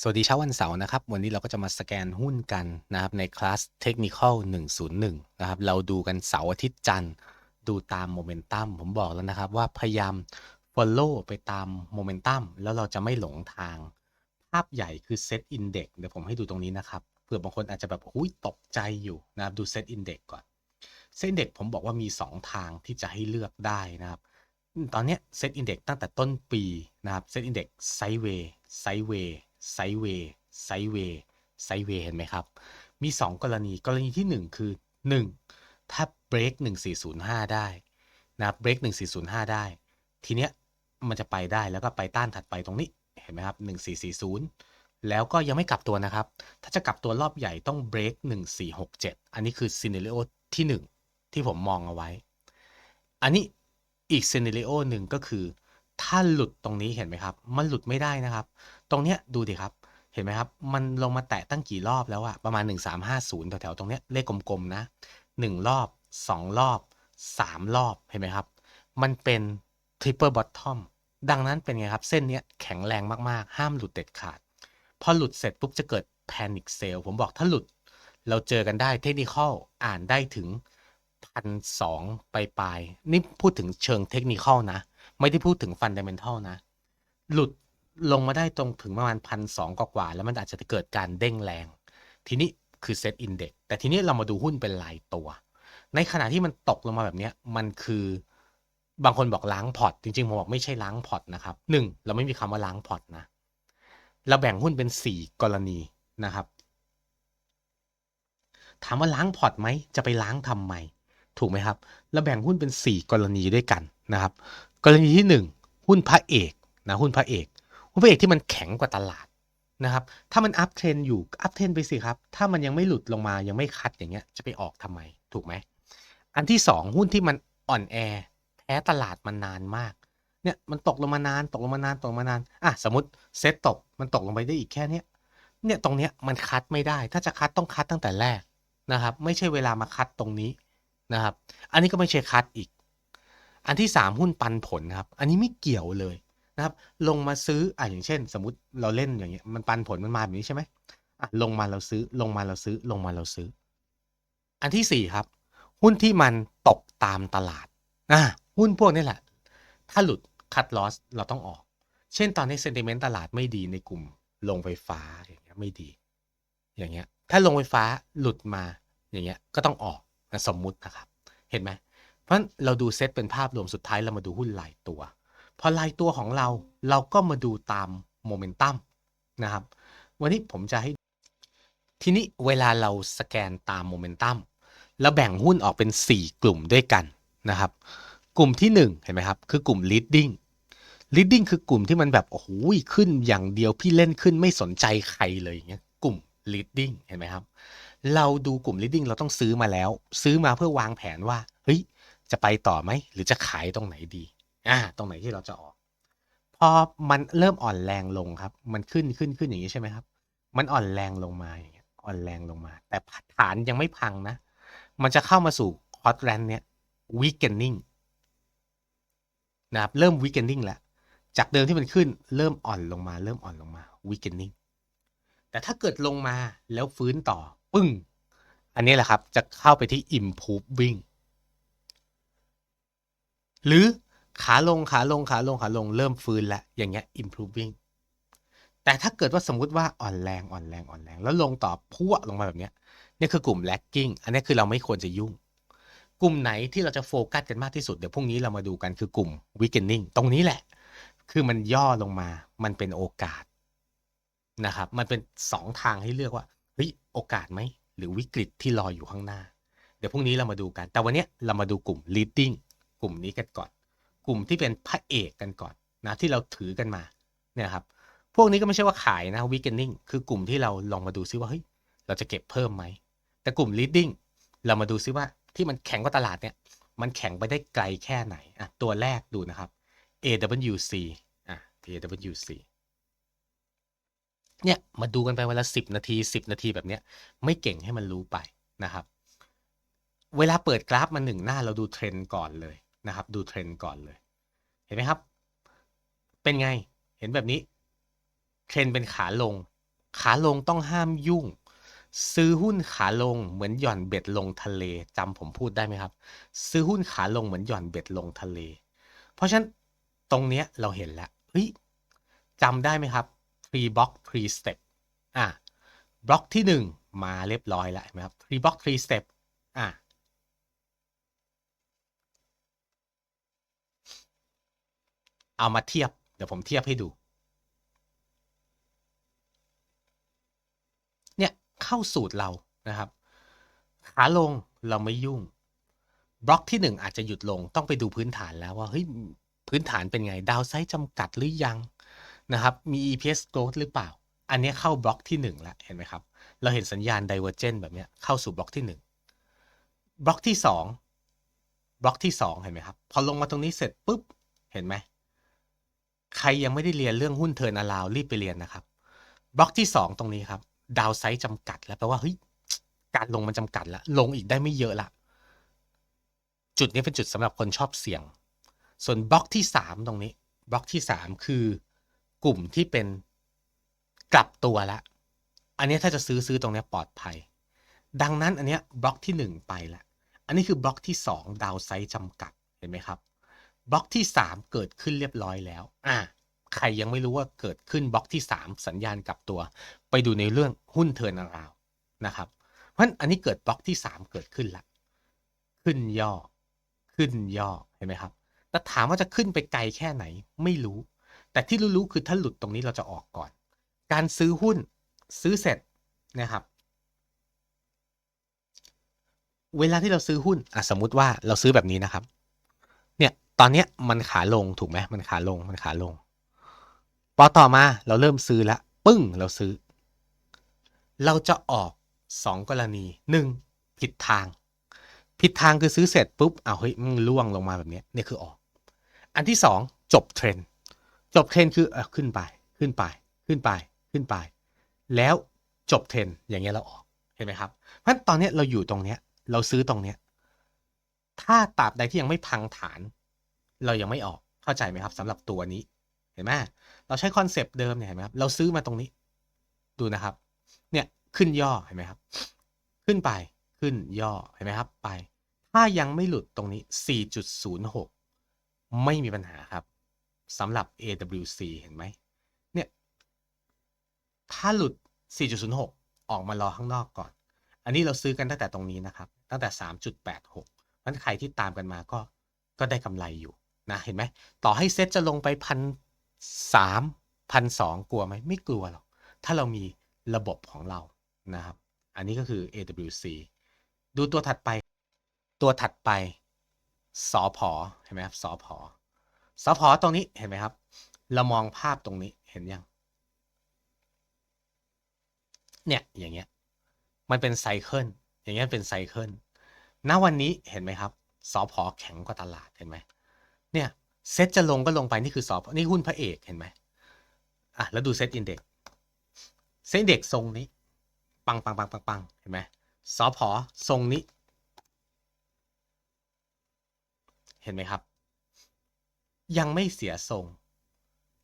สวัสดีเช้าวันเสาร์นะครับ วันนี้เราก็จะมาสแกนหุ้นกันนะครับในคลาส Technical 101 นะครับ เราดูกันเสาร์อาทิตย์จันทร์ ดูตามโมเมนตัมผมบอกแล้วนะครับว่าพยายาม Follow ไปตามโมเมนตัมแล้วเราจะไม่หลงทาง ภาพใหญ่คือ Set Index เดี๋ยวผมให้ดูตรงนี้นะครับเผื่อบางคนอาจจะแบบหุ้ยตกใจอยู่นะครับดู Set Index ก่อน Set Index ผมบอกว่ามี 2 ทางที่จะให้เลือกได้นะครับตอนนี้ย Set Index ตั้งแต่ต้นปีนะครับ Set Index Sideway Sideway ไซเว ไซเวย์ไซเวย์ไซเวย์เห็นไหมครับ มี 2 กรณีกรณีที่ 1 คือ 1 ถ้า break 1405 ได้นะ break 1405 ได้ ทีเนี้ยมันจะไปได้แล้วก็ไปต้านถัดไปตรงนี้เห็นไหมครับ 1440 แล้วก็ยังไม่กลับตัวนะครับ ถ้าจะกลับตัวรอบใหญ่ต้อง break 1467 อันนี้คือซีเนเรโอที่ 1 ที่ผมมองเอาไว้ อันนี้อีกซีเนเรโอหนึ่งก็คือ ถ้าหลุดตรงนี้เห็นไหมครับ มันหลุดไม่ได้นะครับ ตรงเนี้ยดูดิครับ เห็นไหมครับ มันลงมาแตะตั้งกี่รอบแล้วอะประมาณ 1350 แถวๆตรงเนี้ยเลขกลมๆนะ 1 รอบ 2 รอบ 3 รอบเห็นไหมครับ มันเป็น triple bottom ดังนั้นเป็นไงครับ เส้นเนี้ยแข็งแรงมาก ๆ ห้ามหลุดเด็ดขาด พอหลุดเสร็จปุ๊บจะเกิด panic sale ผมบอกถ้าหลุด เราเจอกันได้เทคนิคอลอ่านได้ถึงพันสองปลายๆนี่พูดถึงเชิงเทคนิคอลนะ ไม่ได้พูดถึงฟันเดเมนทัลนะ หลุด ลงมาได้ตรงถึงประมาณพันสองกว่า แล้วมันอาจจะเกิดการเด้งแรง ทีนี้คือเซตอินเด็กแต่ทีนี้เรามาดูหุ้นเป็นรายตัว ในขณะที่มันตกลงมาแบบนี้มันคือบางคนบอกล้างพอร์ตจริงๆผมบอกไม่ใช่ล้างพอร์ตนะครับหนึ่งเราไม่มีคำว่าล้างพอร์ตนะ เราแบ่งหุ้นเป็นสี่กรณีนะครับ ถามว่าล้างพอร์ตไหมจะไปล้างทำไมถูกไหมครับ เราแบ่งหุ้นเป็น 4 กรณีด้วยกันนะครับ กรณีที่ 1 หุ้นพระเอกนะหุ้นพระเอก พระเอกที่มันแข็งกว่าตลาดนะครับ ถ้ามันอัพเทรนอยู่อัพเทรนไปสิครับ ถ้ามันยังไม่หลุดลงมายังไม่คัดอย่างเงี้ยจะไปออกทำไมถูกไหม อันที่ 2 หุ้นที่มันอ่อนแอแพ้ตลาดมานานมาก เนี่ยมันตกลงมานานตกลงมานานตกมานานอะสมมติเซตตกมันตกลงไปได้อีกแค่เนี้ยเนี่ยตรงเนี้ยมันคัดไม่ได้ ถ้าจะคัดต้องคัดตั้งแต่แรกนะครับ ไม่ใช่เวลามาคัดตรงนี้นะครับ อันนี้ก็ไม่ใช่คัดอีก อันที่ 3 หุ้นปันผลครับ อันนี้ไม่เกี่ยวเลย นะครับ ลงมาซื้ออะอย่างเช่น สมมติเราเล่นอย่างเงี้ยมันปันผลมันมาแบบนี้ใช่ไหมอะลงมาเราซื้อลงมาเราซื้อลงมาเราซื้อ อันที่ 4 ครับ หุ้นที่มันตกตามตลาดอะหุ้นพวกนี้แหละ ถ้าหลุดคัดลอสเราต้องออก เช่นตอนนี้เซนติเมนต์ตลาดไม่ดีในกลุ่มลงไฟฟ้าอย่างเงี้ยไม่ดี อย่างเงี้ย ถ้าลงไฟฟ้าหลุดมาอย่างเงี้ยก็ต้องออกนะสมมุตินะครับ เห็นไหมเพราะเราดูเซตเป็นภาพรวมสุดท้ายเรามาดูหุ้นหลายตัว พอลายตัวของเราเราก็มาดูตามโมเมนตัมนะครับ วันนี้ผมจะให้ ทีนี้เวลาเราสแกนตามโมเมนตัมเราแบ่งหุ้นออกเป็น 4 กลุ่มด้วยกันนะครับ กลุ่มที่ 1 เห็นไหมครับ คือกลุ่ม leading leading คือกลุ่มที่มันแบบ โอ้โหขึ้นอย่างเดียวพี่เล่นขึ้นไม่สนใจใครเลยอย่างเงี้ยกลุ่ม leading เห็นไหมครับ เราดูกลุ่ม leading เราต้องซื้อมาแล้ว ซื้อมาเพื่อวางแผนว่า เฮ้ย จะไปต่อไหม หรือจะขายตรงไหนดี อ่าตรงไหนที่เราจะออก พอมันเริ่มอ่อนแรงลงครับ มันขึ้นขึ้นขึ้นอย่างนี้ใช่ไหมครับ มันอ่อนแรงลงมาอย่างเงี้ยอ่อนแรงลงมา แต่ฐานยังไม่พังนะ มันจะเข้ามาสู่คอร์สแรนเนี้ย weakening นะครับเริ่ม weakening แล้วจากเดิมที่มันขึ้นเริ่มอ่อนลงมา เริ่มอ่อนลงมา weakening แต่ถ้าเกิดลงมาแล้วฟื้นต่อ ปึ้ง อันนี้แหละครับ จะเข้าไปที่ improving หรือ ขาลงขาลงขาลงขาลงเริ่มฟื้นแล้วอย่างเงี้ย improving แต่ถ้าเกิดว่าสมมุติว่าอ่อนแรงอ่อนแรงอ่อนแรง แล้วลงต่อพุ่ลงมาแบบเนี้ยนี่คือกลุ่ม lagging อันนี้คือเราไม่ควรจะยุ่ง กลุ่มไหนที่เราจะโฟกัสกันมากที่สุด เดี๋ยวพรุ่งนี้เรามาดูกันคือกลุ่ม weakening ตรงนี้แหละ คือมันย่อลงมา มันเป็นโอกาสนะครับ มันเป็นสองทางให้เลือกว่าเฮ้ยโอกาสไหมหรือวิกฤตที่รออยู่ข้างหน้า เดี๋ยวพรุ่งนี้เรามาดูกัน แต่วันนี้เรามาดูกลุ่ม leading กลุ่มนี้กันก่อน กลุ่มที่เป็นพระเอกกันก่อนนะที่เราถือกันมาเนี่ยครับพวกนี้ก็ไม่ใช่ว่าขายนะ weakening คือกลุ่มที่เราลองมาดูซิว่าเฮ้ยเราจะเก็บเพิ่มไหม แต่กลุ่ม leading เรามาดูซิว่าที่มันแข็งกว่าตลาดเนี่ย มันแข็งไปได้ไกลแค่ไหนอะตัวแรกดูนะครับ AWC อะ AWC เนี่ยมาดูกันไปวันละสิบนาทีสิบนาทีแบบเนี้ยไม่เก่งให้มันรู้ไปนะครับ เวลาเปิดกราฟมาหนึ่งหน้าเราดูเทรนด์ก่อนเลย นะครับ ดูเทรนด์ก่อนเลย เห็นไหมครับ เป็นไงเห็นแบบนี้ เทรนด์เป็นขาลง ขาลงต้องห้ามยุ่ง ซื้อหุ้นขาลงเหมือนหย่อนเบ็ดลงทะเลจำผมพูดได้ไหมครับ ซื้อหุ้นขาลงเหมือนหย่อนเบ็ดลงทะเล เพราะฉะนั้นตรงเนี้ยเราเห็นแล้วเฮ้ยจำได้ไหมครับ three block three step อะบล็อกที่หนึ่งมาเรียบร้อยแล้วเห็นไหมครับ three block three step อะ เอามาเทียบ เดี๋ยวผมเทียบให้ดู เนี่ย เข้าสูตรเรานะครับ ขาลงเราไม่ยุ่ง บล็อกที่หนึ่งอาจจะหยุดลงต้องไปดูพื้นฐานแล้วว่า เฮ้ย พื้นฐานเป็นไง ดาวไซด์จำกัดหรือยังนะครับ มี EPS growth หรือเปล่า อันนี้เข้าบล็อกที่1แล้วเห็นไหมครับ เราเห็นสัญญาณ divergent แบบนี้เข้าสู่บล็อกที่ 1 บล็อกที่ 2 บล็อกที่ 2 เห็นไหมครับ พอลงมาตรงนี้เสร็จปุ๊บ เห็นไหม ใครยังไม่ได้เรียนเรื่องหุ้นเทินอลาวรีบไปเรียนนะครับ บล็อกที่ 2 ตรงนี้ครับ ดาวไซด์จำกัด แล้วแปลว่าเฮ้ยการลงมันจำกัดแล้วลงอีกได้ไม่เยอะละจุดนี้เป็นจุดสำหรับคนชอบเสี่ยง ส่วนบล็อกที่ 3 ตรงนี้ บล็อกที่ 3 คือกลุ่มที่เป็นกลับตัวละอันนี้ถ้าจะซื้อซื้อตรงนี้ปลอดภัย ดังนั้นอันนี้บล็อกที่ 1 ไปละอันนี้คือบล็อกที่ 2 ดาวไซด์จำกัดเห็นไหมครับ บล็อกที่ 3 เกิดขึ้นเรียบร้อยแล้ว อ่า ใครยังไม่รู้ว่าเกิดขึ้นบล็อกที่ 3 สัญญาณกลับตัว ไปดูในเรื่องหุ้นเทิร์นาราวนะครับ เพราะฉะนั้นอันนี้เกิดบล็อกที่ 3 เกิดขึ้นละ ขึ้นย่อ ขึ้นย่อ เห็นไหมครับ แต่ถามว่าจะขึ้นไปไกลแค่ไหน ไม่รู้ แต่ที่รู้ๆคือถ้าหลุดตรงนี้เราจะออกก่อน การซื้อหุ้น ซื้อเสร็จนะครับ เวลาที่เราซื้อหุ้นอะสมมุติว่าเราซื้อแบบนี้นะครับ ตอนเนี้ยมันขาลงถูกไหมมันขาลงมันขาลงพอต่อมาเราเริ่มซื้อละปึ้งเราซื้อ เราจะออกสองกรณีหนึ่งผิดทาง ผิดทางคือซื้อเสร็จปุ๊บเอาเฮ้ยมันล่วงลงมาแบบนี้เนี่ยคือออก อันที่สองจบเทรนจบเทรนคือเออขึ้นไปขึ้นไปขึ้นไปขึ้นไป แล้วจบเทรนอย่างเงี้ยเราออกเห็นไหมครับเพราะฉะนั้นตอนนี้เราอยู่ตรงเนี้ยเราซื้อตรงเนี้ยถ้าตราบใดที่ยังไม่พังฐาน เรายังไม่ออกเข้าใจไหมครับสำหรับตัวนี้เห็นไหมเราใช้คอนเซปต์เดิมเนี่ยเห็นไหมครับเราซื้อมาตรงนี้ ดูนะครับ เนี่ยขึ้นย่อเห็นไหมครับ ขึ้นไปขึ้นย่อเห็นไหมครับไป ถ้ายังไม่หลุดตรงนี้ 4.06 ไม่มีปัญหาครับสำหรับ AWC เห็นไหมเนี่ยถ้าหลุด 4.06 ออกมารอข้างนอกก่อน อันนี้เราซื้อกันตั้งแต่ตรงนี้นะครับ ตั้งแต่ 3.86เพราะฉะนั้นใครที่ตามกันมาก็ก็ได้กำไรอยู่ นะเห็นไหมต่อให้เซ็ตจะลงไปพันสามพันสองกลัวไหมไม่กลัวหรอก ถ้าเรามีระบบของเรานะครับ อันนี้ก็คือ AWC ดูตัวถัดไป ตัวถัดไปสอพอเห็นไหมครับสอพอสอพอตรงนี้เห็นไหมครับ เรามองภาพตรงนี้เห็นยัง เนี่ยอย่างเงี้ย มันเป็นไซเคิลอย่างเงี้ยเป็นไซเคิลณวันนี้เห็นไหมครับสอพอแข็งกว่าตลาดเห็นไหม เนี่ยเซ็ตจะลงก็ลงไปนี่คือสอพอนี่หุ้นพระเอกเห็นไหมอะแล้วดูเซ็ตอินเด็กเซ็ตอินเด็กทรงนี้ ปังปังปังปังปังเห็นไหมสอพอทรงนี้ เห็นไหมครับ ยังไม่เสียทรง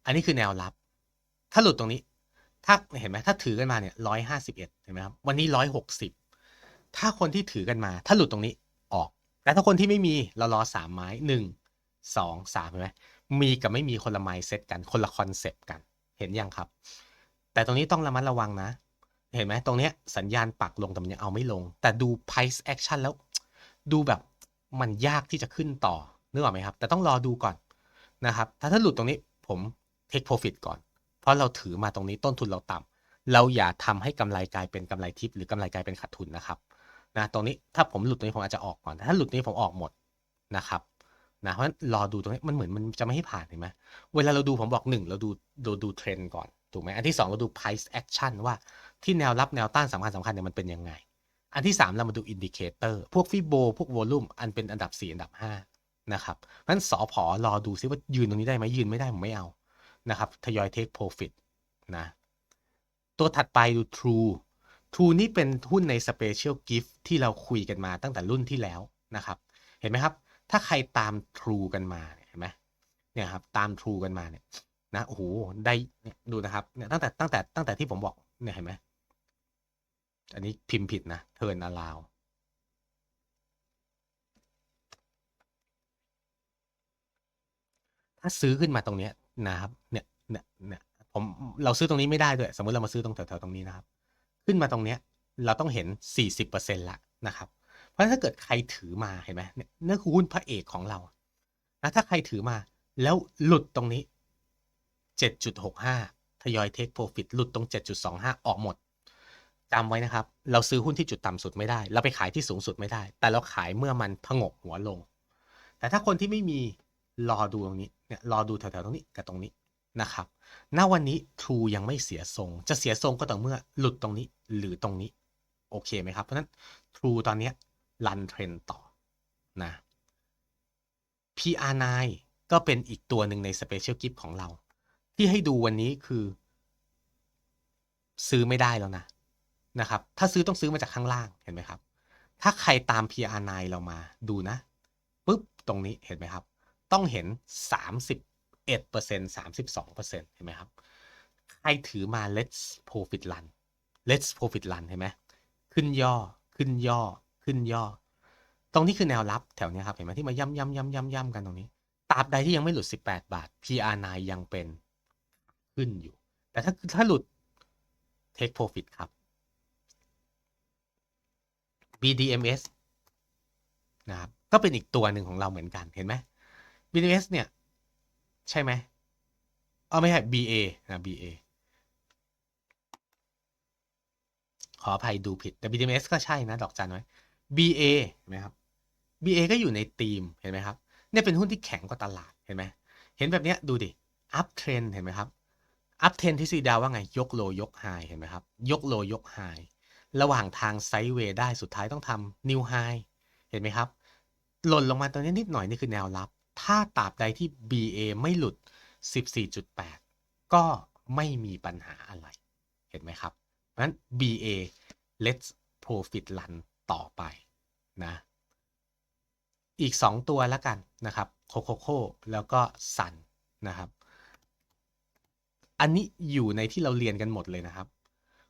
อันนี้คือแนวรับ ถ้าหลุดตรงนี้ ถ้าเห็นไหมถ้าถือกันมาเนี่ยร้อยห้าสิบเอ็ดเห็นไหมครับวันนี้ร้อยหกสิบถ้าคนที่ถือกันมา ถ้าหลุดตรงนี้ออก แต่ถ้าคนที่ไม่มีเรารอสามไม้หนึ่ง สองสามเห็นไหมมีกับไม่มีคนละไมเซตกันคนละคอนเซปต์กันเห็นยังครับ แต่ตรงนี้ต้องระมัดระวังนะ เห็นไหมตรงเนี้ยสัญญาณปักลงแต่มันยังเอาไม่ลง แต่ดู price action แล้ว ดูแบบมันยากที่จะขึ้นต่อนึกออกไหมครับ แต่ต้องรอดูก่อนนะครับ ถ้าถ้าหลุดตรงนี้ผม take profit ก่อน เพราะเราถือมาตรงนี้ต้นทุนเราต่ำเราอย่าทำให้กำไรกลายเป็นกำไรทิปหรือกำไรกลายเป็นขาดทุนนะครับนะตรงนี้ถ้าผมหลุดตรงนี้ผมอาจจะออกก่อนถ้าหลุดตรงนี้ผมออกหมดนะครับ นะเพราะรอดูตรงนี้มันเหมือนมันจะไม่ให้ผ่านเห็นไหมเวลาเราดูผมบอกหนึ่งเราดูดูดูเทรนด์ก่อนถูกไหมอันที่สองเราดู price action ว่าที่แนวรับแนวต้านสำคัญสำคัญเนี่ยมันเป็นยังไง อันที่ 3 เรามาดูอินดิเคเตอร์พวกฟิโบพวกวอลุ่มอันเป็นอันดับ 4 อันดับ 5 นะครับเพราะนั้นสอพอรอดูซิว่ายืนตรงนี้ได้ไหมยืนไม่ได้ผมไม่เอานะครับทยอยเทคโปรฟิตนะตัวถัดไปดู True True นี่เป็นหุ้นใน Special Gift ที่เราคุยกันมาตั้งแต่รุ่นที่แล้วนะครับ เห็นไหมครับ ถ้าใครตาม True กันมาเห็นไหมเนี่ยครับตาม True กันมาเนี่ยนะโอ้โหได้เนี่ยดูนะครับเนี่ยตั้งแต่ตั้งแต่ตั้งแต่ที่ผมบอกเนี่ยเห็นไหมอันนี้พิมพ์ผิดนะ turn around ถ้าซื้อขึ้นมาตรงเนี้ยนะครับ เนี่ยเนี่ยเนี่ยผมเราซื้อตรงนี้ไม่ได้ด้วย สมมติเรามาซื้อตรงแถวๆตรงนี้นะครับ ขึ้นมาตรงเนี้ย เราต้องเห็น 40%ละนะครับ เพราะถ้าเกิดใครถือมาเห็นไหมนี่ยนั่นคือหุ้นพระเอกของเรานะถ้าใครถือมาแล้วหลุดตรงนี้ 7.65 ทยอยเทคโปรฟิตหลุดตรง 7.25 ออกหมดจำไว้นะครับ เราซื้อหุ้นที่จุดต่ำสุดไม่ได้ เราไปขายที่สูงสุดไม่ได้ แต่เราขายเมื่อมันผงกหัวลง แต่ถ้าคนที่ไม่มีรอดูตรงนี้เนี่ยรอดูแถวๆตรงนี้กับตรงนี้นะครับณวันนี้ True ยังไม่เสียทรง จะเสียทรงก็ต่อเมื่อหลุดตรงนี้หรือตรงนี้ โอเคไหมครับ เพราะฉะนั้น True ตอนนี้ รันเทรนต่อนะ PR9 ก็เป็นอีกตัวหนึ่งใน Special Gift ของเรา ที่ให้ดูวันนี้คือ ซื้อไม่ได้แล้วนะนะครับ ถ้าซื้อต้องซื้อมาจากข้างล่างเห็นไหมครับ ถ้าใครตาม PR9 เรามาดูนะปุ๊บตรงนี้เห็นไหมครับ ต้องเห็น 31% 32%เห็นไหมครับ ใครถือมา let's profit run let's profit run เห็นไหมขึ้นย่อขึ้นย่อ ขึ้นย่อ ตรงนี้คือแนวรับแถวเนี้ยครับ เห็นไหมที่มาย่ำย่ำย่ำย่ำย่ำกันตรงนี้ตราบใดที่ยังไม่หลุด 18 บาท PR9 ยังเป็นขึ้นอยู่ แต่ถ้าถ้าหลุด take profit ครับ BDMs นะครับ ก็เป็นอีกตัวหนึ่งของเราเหมือนกันเห็นไหม BDMs เนี่ย ใช่ไหมเอ๋อไม่ใช่ BA นะ BA ขออภัยดูผิดแต่ BDMs ก็ใช่นะ ดอกจันไว้ BA เห็นไหมครับ BA ก็อยู่ในธีมเห็นไหมครับเนี่ยเป็นหุ้นที่แข็งกว่าตลาดเห็นไหมเห็นแบบเนี้ยดูดิ up trend เห็นไหมครับ up trend ที่ซีดาวว่าไงยกโลยกไฮเห็นไหมครับ ยกโลยกไฮระหว่างทางไซด์เวย์ได้สุดท้ายต้องทำนิวไฮเห็นไหมครับ หล่นลงมาตัวนี้นิดหน่อยนี่คือแนวรับ ถ้าตราบใดที่ BA ไม่หลุด 14.8 ก็ไม่มีปัญหาอะไร เห็นไหมครับเพราะฉะนั้น BA let's profit run ต่อไป นะ อีก 2 ตัวแล้วกันนะครับโคโคโคแล้วก็ซันนะครับ อันนี้อยู่ในที่เราเรียนกันหมดเลยนะครับ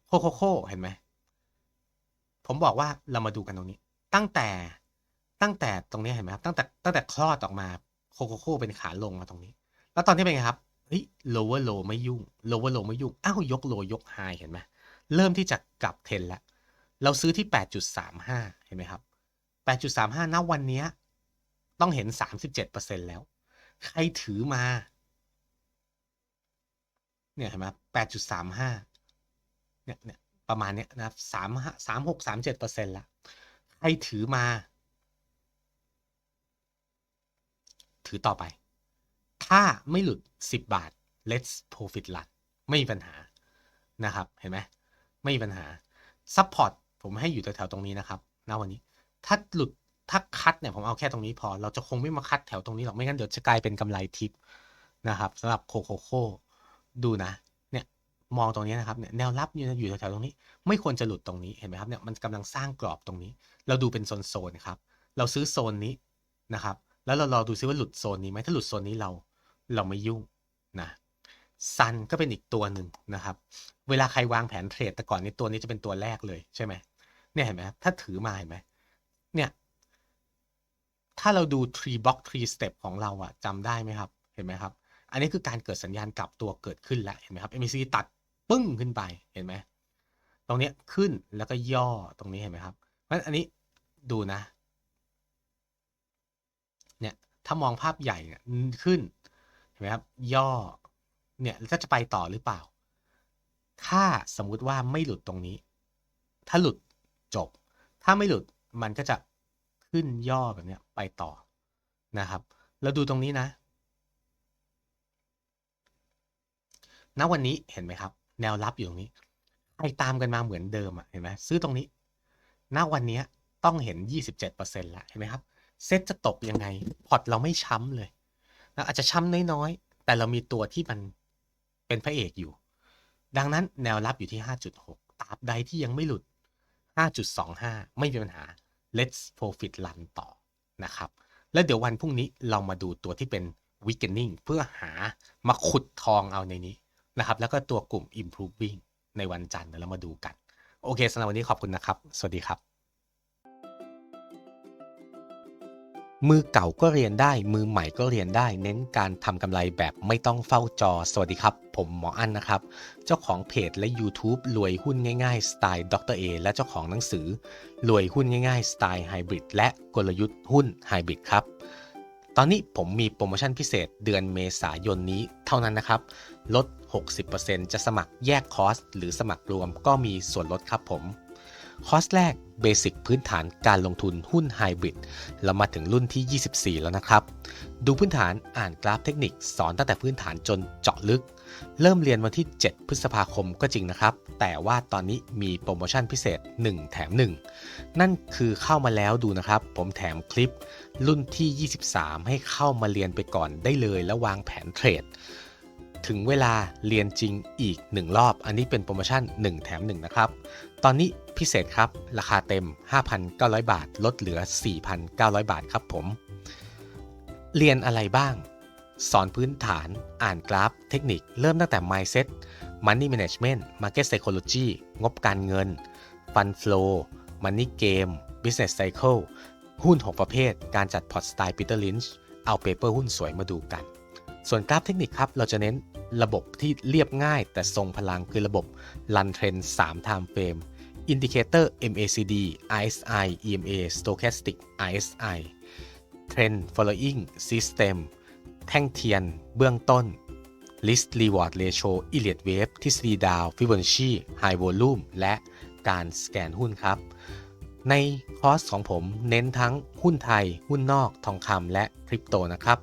โคโคโคเห็นไหมผมบอกว่าเรามาดูกันตรงนี้ ตั้งแต่ตั้งแต่ตรงนี้เห็นไหมครับตั้งแต่ตั้งแต่คลอดออกมาโคโคโคเป็นขาลงมาตรงนี้ แล้วตอนที่เป็นไงครับเฮ้ย lower low ไม่ยุ่ง lower low ไม่ยุ่งอ้าวยกโลยกไฮเห็นไหมเริ่มที่จะกลับเทนแล้วเราซื้อที่ 8.35 เห็นไหมครับ 8.35ณวันนี้ต้องเห็น 37%แล้ว ใครถือมา เนี่ยเห็นไหม8.35 เนี่ยเนี่ยประมาณเนี้ยนะครับสาสามหกสามเจ็ดเปอร์เซ็นต์ละใครถือมา ถือต่อไป ถ้าไม่หลุดสิบบาท let's profit run ไม่มีปัญหานะครับ เห็นไหมไม่มีปัญหา support ผมให้อยู่แถวๆตรงนี้นะครับณวันนี้ ถ้าหลุดถ้าคัดเนี่ยผมเอาแค่ตรงนี้พอ เราจะคงไม่มาคัดแถวตรงนี้หรอกไม่งั้นเดี๋ยวจะกลายเป็นกำไรทิปนะครับสำหรับโคโคโคดูนะ เนี่ยมองตรงนี้นะครับเนี่ยแนวรับอยู่อยู่แถวๆตรงนี้ ไม่ควรจะหลุดตรงนี้เห็นไหมครับเนี่ยมันกำลังสร้างกรอบตรงนี้ เราดูเป็นโซนๆครับ เราซื้อโซนนี้นะครับ แล้วเรารอดูซิว่าหลุดโซนนี้ไหมถ้าหลุดโซนนี้เราเราไม่ยุ่งนะซันก็เป็นอีกตัวหนึ่งนะครับ เวลาใครวางแผนเทรดแต่ก่อนนี้ตัวนี้จะเป็นตัวแรกเลยใช่ไหมเนี่ยเห็นไหมถ้าถือมาเห็นไหม เนี่ย ถ้าเราดู tree block tree step ของเราอะจำได้ไหมครับ เห็นไหมครับ อันนี้คือการเกิดสัญญาณกลับตัวเกิดขึ้นแล้ว เห็นไหมครับ MACD ตัดปึ้งขึ้นไป เห็นไหม ตรงนี้ขึ้นแล้วก็ย่อตรงนี้เห็นไหมครับ เพราะฉะนั้นอันนี้ดูนะ เนี่ย ถ้ามองภาพใหญ่เนี่ยขึ้น เห็นไหมครับ ย่อ เนี่ยแล้วจะไปต่อหรือเปล่า ถ้าสมมุติว่าไม่หลุดตรงนี้ ถ้าหลุดจบ ถ้าไม่หลุด มันก็จะขึ้นย่อแบบนี้ไปต่อนะครับ แล้วดูตรงนี้นะ ณ วันนี้เห็นไหมครับ แนวรับอยู่ตรงนี้ใครตามกันมาเหมือนเดิมอะเห็นไหมซื้อตรงนี้ ณ วันนี้ต้องเห็น 27%แล้วเห็นไหมครับ เซ็ตจะตกยังไง พอร์ตเราไม่ช้ำเลยนะอาจจะช้ำน้อยๆ แต่เรามีตัวที่มันเป็นพระเอกอยู่ ดังนั้นแนวรับอยู่ที่ 5.6ตราบใดที่ยังไม่หลุด 5.25 ไม่มีปัญหา let's profit run ต่อนะครับ แล้วเดี๋ยววันพรุ่งนี้เรามาดูตัวที่เป็น weakening เพื่อหามาขุดทองเอาในนี้นะครับ แล้วก็ตัวกลุ่ม improving ในวันจันทร์เดี๋ยวเรามาดูกัน โอเคสำหรับวันนี้ขอบคุณนะครับ สวัสดีครับ มือเก่าก็เรียนได้ มือใหม่ก็เรียนได้ เน้นการทำกำไรแบบไม่ต้องเฝ้าจอ สวัสดีครับ ผมหมออั้นนะครับ เจ้าของเพจและ YouTube รวยหุ้นง่ายๆ สไตล์ดรเอและเจ้าของหนังสือ รวยหุ้นง่ายๆ สไตล์ไฮบริดและกลยุทธ์หุ้นไฮบริดครับ ตอนนี้ผมมีโปรโมชั่นพิเศษเดือนเมษายนนี้เท่านั้นนะครับ ลด 60%จะสมัครแยกคอร์สหรือสมัครรวมก็มีส่วนลดครับผม คอร์สแรกเบสิกพื้นฐานการลงทุนหุ้นไฮบริดเรามาถึงรุ่นที่ 24 แล้วนะครับ ดูพื้นฐานอ่านกราฟเทคนิค สอนตั้งแต่พื้นฐานจนเจาะลึก เริ่มเรียนวันที่ 7 พฤษภาคมก็จริงนะครับ แต่ว่าตอนนี้มีโปรโมชั่นพิเศษ 1 แถม 1 นั่นคือเข้ามาแล้วดูนะครับ ผมแถมคลิป รุ่นที่ 23 ให้เข้ามาเรียนไปก่อนได้เลยแล้ววางแผนเทรดถึงเวลาเรียนจริงอีก 1 รอบ อันนี้เป็นโปรโมชั่น 1 แถม 1 นะครับ ตอนนี้ พิเศษครับ ราคาเต็ม 5,900 บาท ลดเหลือ 4,900 บาทครับผม เรียนอะไรบ้าง สอนพื้นฐาน อ่านกราฟ เทคนิค เริ่มตั้งแต่ mindset money management market psychology งบการเงิน fund flow money game business cycle หุ้น 6 ประเภท การจัดพอร์ตสไตล์ Peter Lynch เอาเปเปอร์หุ้นสวยมาดูกัน ส่วนกราฟเทคนิคครับ เราจะเน้นระบบที่เรียบง่ายแต่ทรงพลังคือระบบ Run Trend 3 Time Frame Indicator MACD RSI EMA Stochastic RSI Trend Following System แท่งเทียนเบื้องต้น List Reward Ratio Elliott Wave ทฤษฎีดาว Fibonacci High Volume และการสแกนหุ้นครับ ในคอร์สของผมเน้นทั้งหุ้นไทย หุ้นนอก ทองคำและคริปโตนะครับ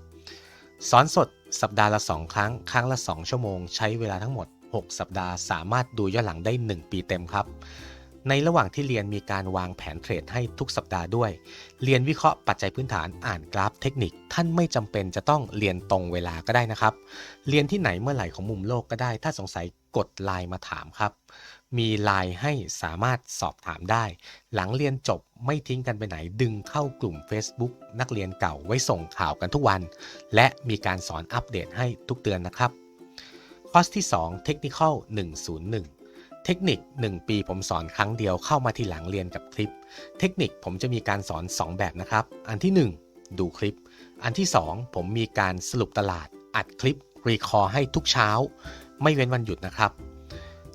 สอนสดสัปดาห์ละ 2 ครั้ง ครั้งละ 2 ชั่วโมง ใช้เวลาทั้งหมด 6 สัปดาห์ สามารถดูย้อนหลังได้ 1 ปีเต็มครับ ในระหว่างที่เรียนมีการวางแผนเทรดให้ทุกสัปดาห์ด้วย เรียนวิเคราะห์ปัจจัยพื้นฐานอ่านกราฟเทคนิค ท่านไม่จำเป็นจะต้องเรียนตรงเวลาก็ได้นะครับ เรียนที่ไหนเมื่อไหร่ของมุมโลกก็ได้ ถ้าสงสัยกดไลน์มาถามครับ มีไลน์ให้สามารถสอบถามได้ หลังเรียนจบไม่ทิ้งกันไปไหนดึงเข้ากลุ่ม Facebook นักเรียนเก่าไว้ส่งข่าวกันทุกวัน และมีการสอนอัปเดตให้ทุกเดือนนะครับคอร์สที่ 2 Technical 101 เทคนิค 1 ปีผมสอนครั้งเดียวเข้ามาทีหลังเรียนกับคลิป เทคนิคผมจะมีการสอน 2 แบบนะครับ อันที่ 1 ดูคลิป อันที่ 2 ผมมีการสรุปตลาด อัดคลิป รีคอร์ให้ทุกเช้า ไม่เว้นวันหยุดนะครับ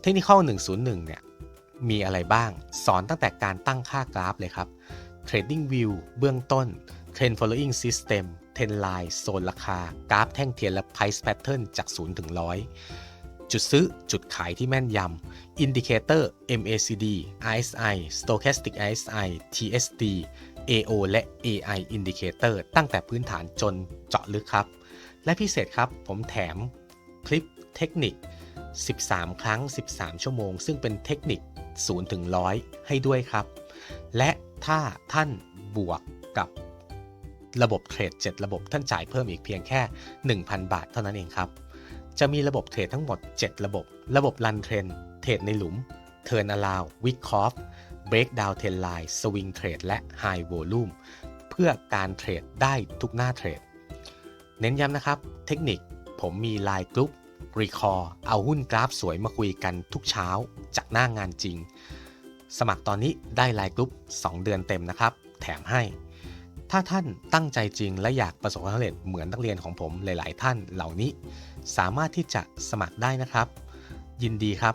เทคนิค101 เนี่ยมีอะไรบ้าง สอนตั้งแต่การตั้งค่ากราฟเลยครับ Trading View เบื้องต้น Trend Following System Trend Line โซนราคากราฟแท่งเทียนและ Price Pattern จาก 0 ถึง 100 จุดซื้อจุดขายที่แม่นยำ Indicator MACD RSI Stochastic RSI TSD AO และ AI Indicator ตั้งแต่พื้นฐานจนเจาะลึกครับ และพิเศษครับผมแถมคลิปเทคนิค 13 ครั้ง 13 ชั่วโมง ซึ่งเป็นเทคนิค0ถึง100 ให้ด้วยครับ และถ้าท่านบวกกับระบบเทรด 7 ระบบท่านจ่ายเพิ่มอีกเพียงแค่ 1,000 บาทเท่านั้นเองครับ จะมีระบบเทรดทั้งหมด 7 ระบบ ระบบ Run Trend เทรดในหลุม Turn Around Wick Off Breakdown Trend Line Swing Trade และ High Volume เพื่อการเทรดได้ทุกหน้าเทรด เน้นย้ำนะครับ เทคนิคผมมีไลน์กลุ่มรีคอร์เอาหุ้นกราฟสวยมาคุยกันทุกเช้าจากหน้างงานจริง สมัครตอนนี้ได้ไลน์กลุ่ม2 เดือนเต็มนะครับ แถมให้ ถ้าท่านตั้งใจจริง และอยากประสบความสำเร็จเหมือนนักเรียนของผมหลาย ๆ ท่านเหล่านี้ สามารถที่จะสมัครได้นะครับ ยินดีครับ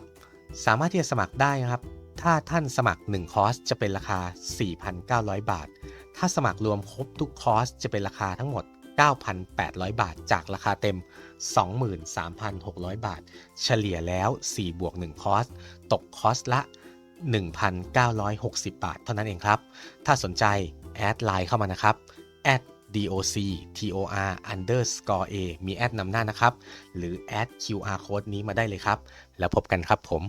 สามารถที่จะสมัครได้นะครับ ถ้าท่านสมัคร 1 คอร์สจะเป็นราคา 4,900 บาท ถ้าสมัครรวมครบทุกคอร์สจะเป็นราคาทั้งหมด 9,800 บาท จากราคาเต็ม 23,600 บาท เฉลี่ยแล้ว 4 บวก 1 คอร์ส ตกคอร์สละ 1,960 บาท เท่านั้นเองครับ ถ้าสนใจ แอดไลน์เข้ามานะครับ doc tor underscore a มีแอดนำหน้านะครับ หรือแอด QR code นี้มาได้เลยครับ แล้วพบกันครับผม